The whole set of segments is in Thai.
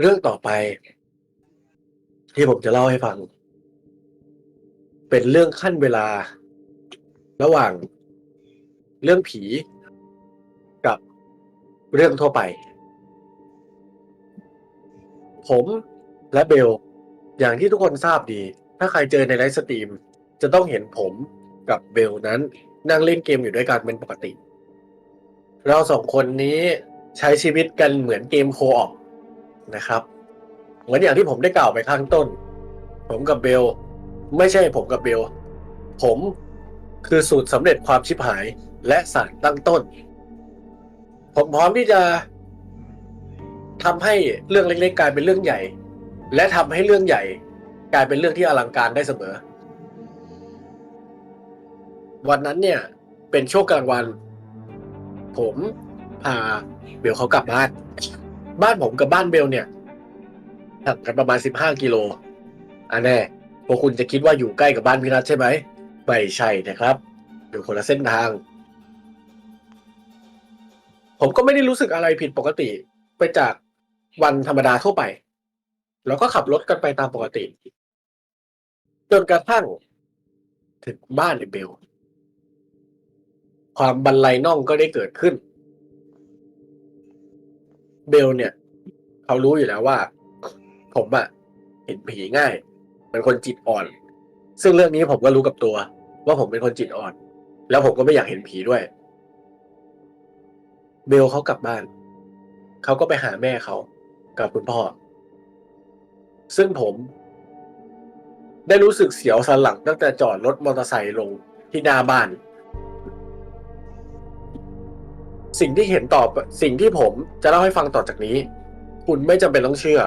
เรื่องต่อไป ที่ผมจะเล่าให้ฟัง เป็นเรื่องขั้นเวลา ระหว่างเรื่องผี กับเรื่องทั่วไป ผมและเบล อย่างที่ทุกคนทราบดี ถ้าใครเจอในไลฟ์สตรีม จะต้องเห็นผมกับเบลนั้น นั่งเล่นเกมอยู่ด้วยกันเป็นปกติ เราสองคนนี้ใช้ชีวิตกันเหมือนเกมโคออป นะครับ เหมือนอย่างที่ผมได้กล่าวไปข้างต้น ผมกับเบล ไม่ใช่ผมกับเบล ผมคือสูตรสำเร็จความชิบหายและสารตั้งต้น ผมพร้อมที่จะทำให้เรื่องเล็กๆกลายเป็นเรื่องใหญ่ และทำให้เรื่องใหญ่ กลายเป็นเรื่องที่อลังการได้เสมอ วันนั้นเนี่ย เป็นช่วงกลางวัน ผมพาเบลเขากลับบ้าน บ้านผมกับบ้านเบลเนี่ยห่างกันประมาณสิบห้ากิโลอันแน่พวกคุณจะคิดว่าอยู่ใกล้กับบ้านพี่นัทใช่ไหมไม่ใช่นะครับอยู่คนละเส้นทาง ผมก็ไม่ได้รู้สึกอะไรผิดปกติไปจากวันธรรมดาทั่วไป แล้วก็ขับรถกันไปตามปกติ จนกระทั่ง ถึงบ้านไอ้เบล ความบันไลน่องก็ได้เกิดขึ้น เบลเนี่ย เขารู้อยู่แล้วว่า ผมอะเห็นผีง่ายเป็นคนจิตอ่อน ซึ่งเรื่องนี้ผมก็รู้กับตัว ว่าผมเป็นคนจิตอ่อน แล้วผมก็ไม่อยากเห็นผีด้วย เบลเขากลับบ้าน เขาก็ไปหาแม่เขากับคุณพ่อ ซึ่งผม ได้รู้สึกเสียวสันหลังตั้งแต่จอดรถมอเตอร์ไซค์ลงที่หน้าบ้าน สิ่งที่เห็นต่อสิ่งที่ผมจะเล่าให้ฟังต่อจากนี้ คุณไม่จำเป็นต้องเชื่อ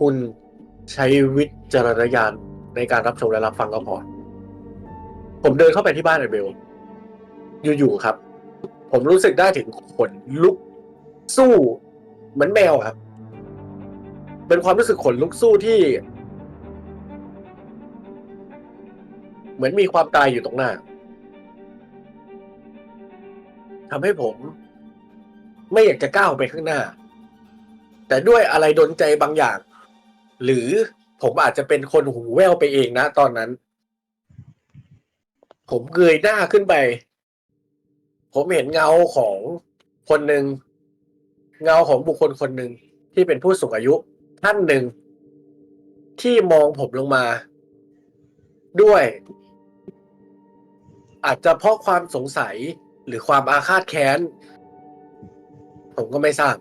คุณใช้วิจารณญาณในการรับชมและรับฟังก็พอ ผมเดินเข้าไปที่บ้านไอเบล อยู่ๆครับ ผมรู้สึกได้ถึงขนลุกสู้ เหมือนแมวครับ เป็นความรู้สึกขนลุกสู้ที่ เหมือนมีความตายอยู่ตรงหน้า ทำให้ผม ไม่อยากจะก้าวไปข้างหน้า แต่ด้วยอะไรดนใจบางอย่าง หรือผมอาจจะเป็นคนหูแว่วไปเองนะตอนนั้น ผมเงยหน้าขึ้นไป ผมเห็นเงาของคนหนึ่งเงาของบุคคลคนหนึ่งที่เป็นผู้สูงอายุ ท่านหนึ่ง ที่มองผมลงมา ด้วย อาจจะเพราะความสงสัย หรือความอาฆาตแค้น ผมก็ไม่ทราบ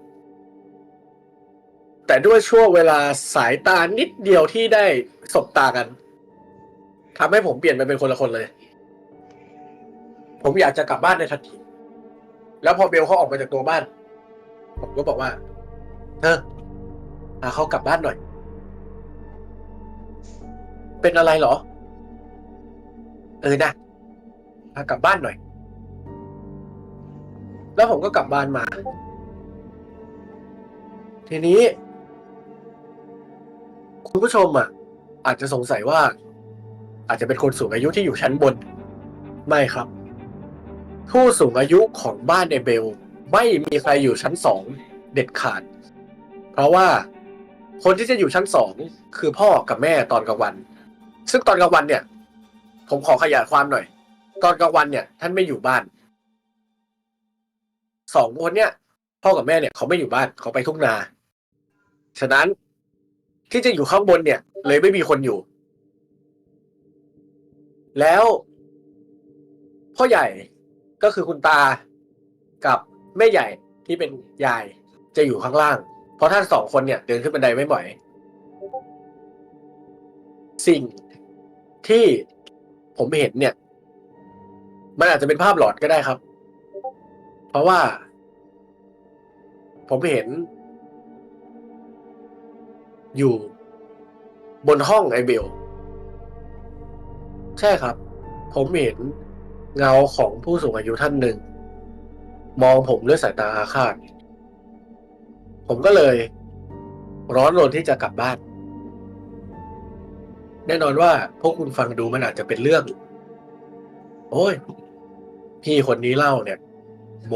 แต่ด้วยช่วงเวลาสายตานิดเดียวที่ได้สบตากันทำให้ผมเปลี่ยนไปเป็นคนละคนเลย ผมอยากจะกลับบ้านในทันทีแล้วพอเบลเขาออกมาจากตัวบ้าน ผมก็บอกว่า เธอพาเขากลับบ้านหน่อย เป็นอะไรเหรอ เออนะพากลับบ้านหน่อย แล้วผมก็กลับบ้านมา ทีนี้ คุณผู้ชมอะ อาจจะสงสัยว่า อาจจะเป็นคนสูงอายุที่อยู่ชั้นบน ไม่ครับ ผู้สูงอายุของบ้านในเบล ไม่มีใครอยู่ชั้นสองเด็ดขาด เพราะว่าคนที่จะอยู่ชั้นสองคือพ่อกับแม่ตอนกลางวัน ซึ่งตอนกลางวันเนี่ย ผมขอขยายความหน่อย ตอนกลางวันเนี่ย ท่านไม่อยู่บ้าน สองคนเนี่ยพ่อกับแม่เนี่ยเขาไม่อยู่บ้านเขาไปทุ่งนา ฉะนั้นที่จะอยู่ข้างบนเนี่ย เลยไม่มีคนอยู่ แล้ว พ่อใหญ่ก็คือคุณตากับแม่ใหญ่ที่เป็นยายจะอยู่ข้างล่าง เพราะท่านสองคนเนี่ย เดินขึ้นบันไดไม่บ่อย สิ่งที่ผมเห็นเนี่ย มันอาจจะเป็นภาพหลอนก็ได้ครับ เพราะว่า ผมเห็น อยู่บนห้องไอเบล ใช่ครับ ผมเห็นเงาของผู้สูงอายุท่านหนึ่ง มองผมด้วยสายตาอาฆาต ผมก็เลย ร้อนรนที่จะกลับบ้าน แน่นอนว่าพวกคุณฟังดูมันอาจจะเป็นเรื่อง โอ้ย พี่คนนี้เล่าเนี่ย โม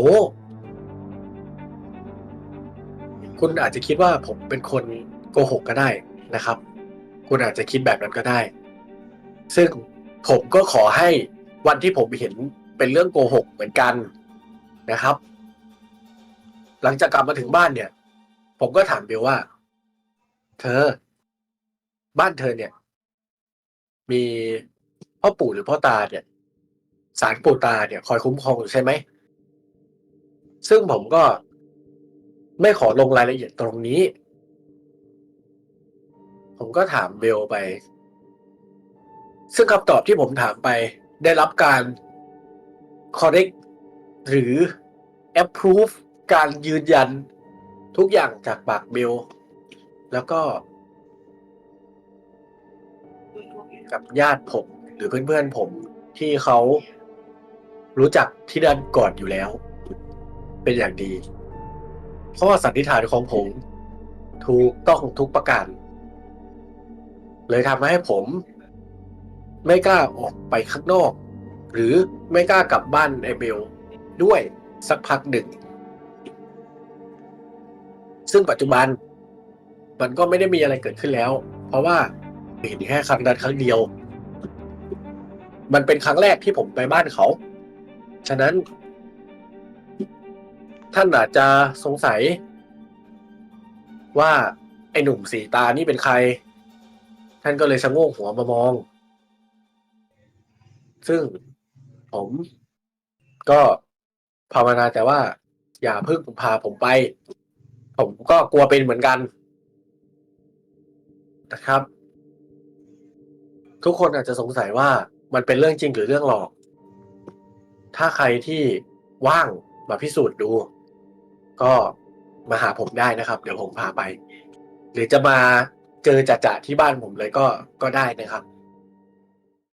คุณอาจจะคิดว่าผมเป็นคนโกหกก็ได้นะครับ คุณอาจจะคิดแบบนั้นก็ได้ ซึ่งผมก็ขอให้วันที่ผมเห็นเป็นเรื่องโกหกเหมือนกันนะครับ หลังจากกลับมาถึงบ้านเนี่ย ผมก็ถามเบลว่า เธอ บ้านเธอเนี่ย มีพ่อปู่หรือพ่อตาเนี่ย สารปู่ตาเนี่ย คอยคุ้มครองอยู่ใช่ไหม ซึ่งผมก็ไม่ขอลงรายละเอียดตรงนี้ ผมก็ถามเบลไป ซึ่งคำตอบที่ผมถามไปได้รับการ correct หรือ approve การยืนยันทุกอย่างจากปากเบล แล้วก็ กับญาติผมหรือเพื่อนๆผมที่เขารู้จักที่ด้านก่อนอยู่แล้ว เป็นอย่างดี เพราะว่าสันนิษฐานของผม ถูกต้องทุกประการ เลยทำให้ผม ไม่กล้าออกไปข้างนอก หรือไม่กล้ากลับบ้านไอเบลด้วยสักพักหนึ่ง ซึ่งปัจจุบัน มันก็ไม่ได้มีอะไรเกิดขึ้นแล้ว เพราะว่าเห็นแค่ครั้งนั้นครั้งเดียว มันเป็นครั้งแรกที่ผมไปบ้านเขา ฉะนั้น ท่านอาจจะสงสัย ว่าไอ้หนุ่มสีตานี่เป็นใคร ท่านก็เลยชะโงกหัวมามอง ซึ่งผม ก็ภาวนาแต่ว่า อย่าเพิ่งพาผมไป ผมก็กลัวเป็นเหมือนกัน นะครับ ทุกคนอาจจะสงสัยว่ามันเป็นเรื่องจริงหรือเรื่องหลอก ถ้าใครที่ว่างมาพิสูจน์ดู ก็มาหาผมได้นะครับ เดี๋ยวผมพาไป หรือจะมาเจอจ่าๆที่บ้านผมเลยก็ก็ได้นะครับ